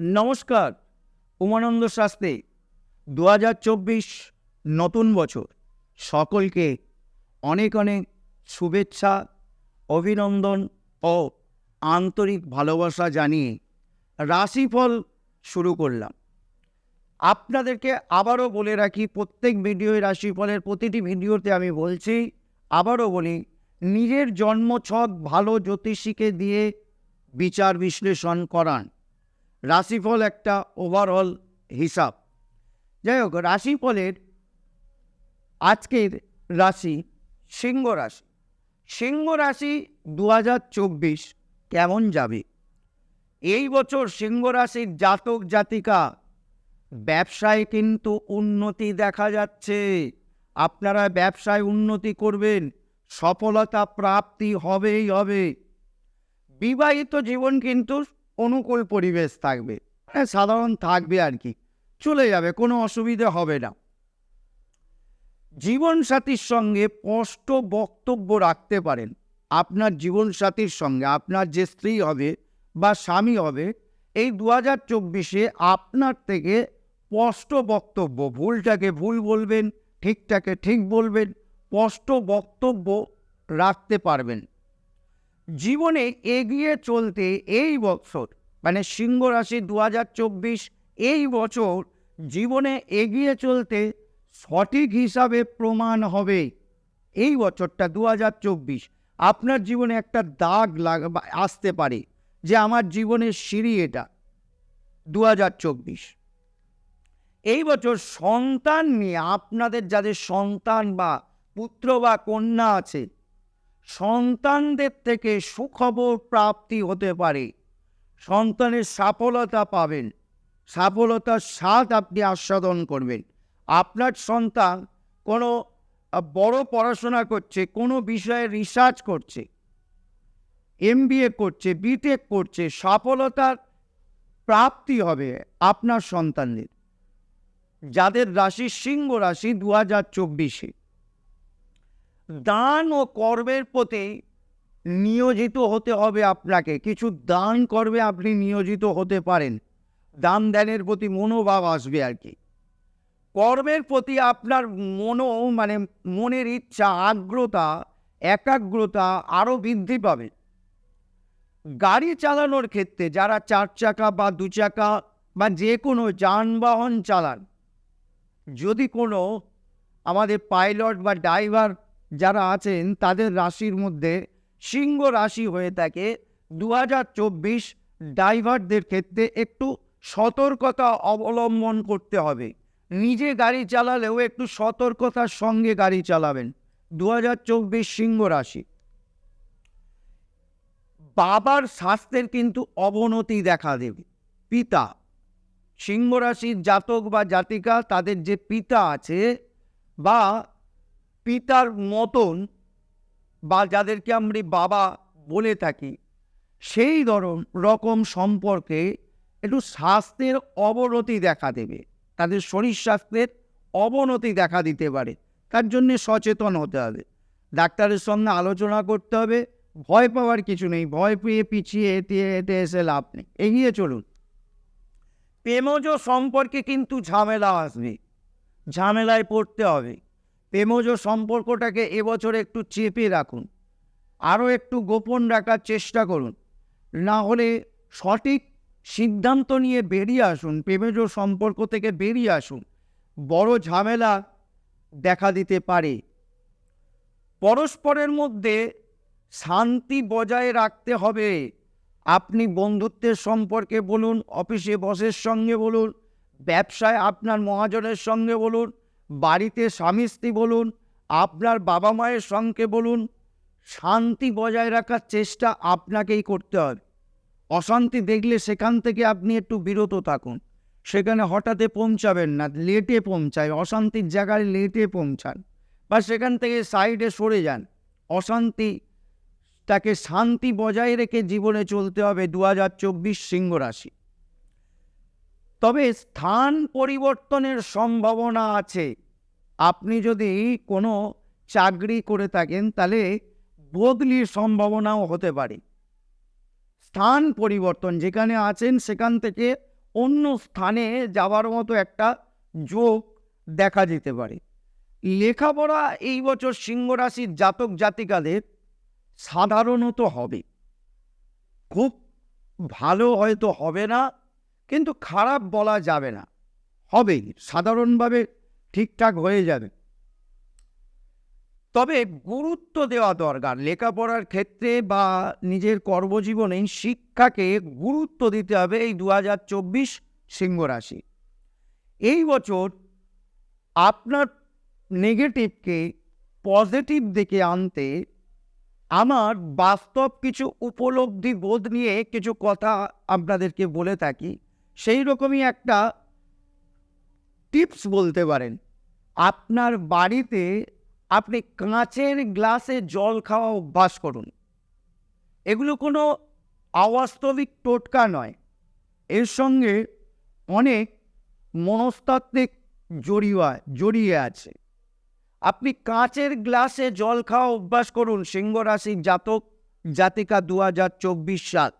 নমস্কার, উমানন্দ শাস্ত্রী। দু নতুন বছর। সকলকে অনেক অনেক শুভেচ্ছা, অভিনন্দন ও আন্তরিক ভালোবাসা জানিয়ে রাশিফল শুরু করলাম। আপনাদেরকে আবারও বলে রাখি, প্রত্যেক ভিডিওয় রাশিফলের প্রতিটি ভিডিওতে আমি বলছি, আবারও বলি, নিজের জন্মছক ভালো জ্যোতিষীকে দিয়ে বিচার বিশ্লেষণ করান। রাশিফল একটা ওভারঅল হিসাব। যাই হোক, রাশিফলের আজকের রাশি সিংহ রাশি। সিংহ রাশি দু কেমন যাবে? এই বছর সিংহ রাশির জাতক জাতিকা, ব্যবসায় কিন্তু উন্নতি দেখা যাচ্ছে। আপনারা ব্যবসায় উন্নতি করবেন, সফলতা প্রাপ্তি হবেই হবে। বিবাহিত জীবন কিন্তু অনুকূল পরিবেশ থাকবে। হ্যাঁ সাধারণ থাকবে আর কি। চলে যাবে, কোনো অসুবিধে হবে না। জীবনসাথীর সঙ্গে স্পষ্ট বক্তব্য রাখতে পারেন। আপনার জীবনসাথীর সঙ্গে, আপনার যে স্ত্রী হবে বা স্বামী হবে, এই দু হাজার চব্বিশে আপনার থেকে স্পষ্ট বক্তব্য, ভুলটাকে ভুল বলবেন, ঠিকটাকে ঠিক বলবেন, স্পষ্ট বক্তব্য রাখতে পারবেন। জীবনে এগিয়ে চলতে এই বছর মানে সিংহ রাশি দু এই বছর জীবনে এগিয়ে চলতে সঠিক হিসাবে প্রমাণ হবে। এই বছরটা দু আপনার জীবনে একটা দাগ লাগ আসতে পারে যে আমার জীবনের সিঁড়ি এটা দু এই বছর সন্তান নিয়ে, আপনাদের যাদের সন্তান বা পুত্র বা কন্যা আছে সন্তানদের থেকে সুখবর প্রাপ্তি হতে পারে। সন্তানের সফলতা পাবেন। সফলতার স্বাদ আপনি আস্বাদন করবেন। আপনার সন্তান কোনো বড় পড়াশোনা করছে, কোনো বিষয়ে রিসার্চ করছে এমবিএ করছে বিটেক করছে, সফলতার প্রাপ্তি হবে আপনার সন্তানদের। যাদের রাশি সিংহ রাশি দু হাজার চব্বিশে। দান ও কর্মের প্রতি নিয়োজিত হতে হবে আপনাকে। কিছু দান কর্মে আপনি নিয়োজিত হতে পারেন। দান দানের প্রতি মনোভাব আসবে আর কি। কর্মের প্রতি আপনার মনো মানে মনের ইচ্ছা আগ্রতা একাগ্রতা আরও বৃদ্ধি পাবে। গাড়ি চালানোর ক্ষেত্রে যারা চার চাকা বা দু চাকা বা যে কোনো যানবাহন চালান, যদি কোনো আমাদের পাইলট বা ড্রাইভার যারা আছেন, তাদের রাশির মধ্যে সিংহ রাশি হয়ে থাকে। দু হাজার চব্বিশ ড্রাইভারদের ক্ষেত্রে একটু সতর্কতা অবলম্বন করতে হবে। নিজে গাড়ি চালালেও একটু সতর্কতার সঙ্গে গাড়ি চালাবেন। দু হাজার চব্বিশ সিংহ রাশি। বাবার স্বাস্থ্যের কিন্তু অবনতি দেখা দেবে। পিতা। সিংহ রাশির জাতক বা জাতিকা, তাদের যে পিতা আছে বা পিতার মতন বা যাদেরকে আমরা বাবা বলে থাকি, সেই ধরন রকম সম্পর্কে একটু স্বাস্থ্যের অবনতি দেখা দেবে। তাদের শরীর স্বাস্থ্যের অবনতি দেখা দিতে পারে। তার জন্যে সচেতন হতে হবে। ডাক্তারের সঙ্গে আলোচনা করতে হবে। ভয় পাওয়ার কিছু নেই। ভয় পেয়ে পিছিয়ে হেঁটে হেঁটে এসে লাভ নেই। এগিয়ে চলুন। প্রেমজ সম্পর্কে কিন্তু ঝামেলা আসবে। ঝামেলায় পড়তে হবে। প্রেমজ সম্পর্কটাকে এবছর একটু চেপে রাখুন। আরও একটু গোপন রাখার চেষ্টা করুন। না হলে সঠিক সিদ্ধান্ত নিয়ে বেরিয়ে আসুন, প্রেমজ সম্পর্ক থেকে বেরিয়ে আসুন। বড় ঝামেলা দেখা দিতে পারে। পরস্পরের মধ্যে শান্তি বজায় রাখতে হবে। আপনি বন্ধুত্বের সম্পর্কে বলুন, অফিসে বসের সঙ্গে বলুন, ব্যবসায় আপনার মহাজনের সঙ্গে বলুন বাড়িতে স্বামী স্ত্রী বলুন, আপনার বাবা মায়ের সঙ্গে বলুন, শান্তি বজায় রাখার চেষ্টা আপনাকেই করতে হবে। অশান্তি দেখলে সেখান থেকে আপনি একটু বিরত থাকুন। সেখানে হঠাৎ পৌঁছাবেন না, লেটে পৌঁছায়, অশান্তির জায়গায় লেটে পৌঁছান বা সেখান থেকে সাইডে সরে যান। অশান্তি তাকে শান্তি বজায় রেখে জীবনে চলতে হবে দু হাজার চব্বিশ সিংহ রাশি। তবে স্থান পরিবর্তনের সম্ভাবনা আছে। আপনি যদি কোনো চাকরি করে থাকেন, তাহলে বদলির সম্ভাবনাও হতে পারে। স্থান পরিবর্তন, যেখানে আছেন, সেখান থেকে অন্য স্থানে যাওয়ার মতো একটা যোগ দেখা যেতে পারে। লেখাপড়া এই বছর সিংহ রাশির জাতক জাতিকাদের সাধারণত হবে। খুব ভালো হয়তো হবে না কিন্তু খারাপ বলা যাবে না। হবেই, সাধারণভাবে ঠিকঠাক হয়ে যাবে। তবে গুরুত্ব দেওয়া দরকার। লেখাপড়ার ক্ষেত্রে বা নিজের কর্মজীবনে শিক্ষাকে গুরুত্ব দিতে হবে এই দু হাজার চব্বিশ সিংহ রাশি এই বছর আপনার নেগেটিভকে পজিটিভ দিকে আনতে আমার বাস্তব কিছু উপলব্ধি বোধ নিয়ে কিছু কথা আপনাদেরকে বলে থাকি। সেই রকমই একটা টিপস বলতে পারেন। আপনার বাড়িতে আপনি কাঁচের গ্লাসে জল খাওয়া অভ্যাস করুন। এগুলো কোনো অবাস্তবিক টোটকা নয়। এর সঙ্গে অনেক মনস্তাত্ত্বিক জড়িয়ে জড়িয়ে আছে। আপনি কাঁচের গ্লাসে জল খাওয়া অভ্যাস করুন সিংহ রাশির জাতক, জাতিকা দু হাজার চব্বিশ সাল।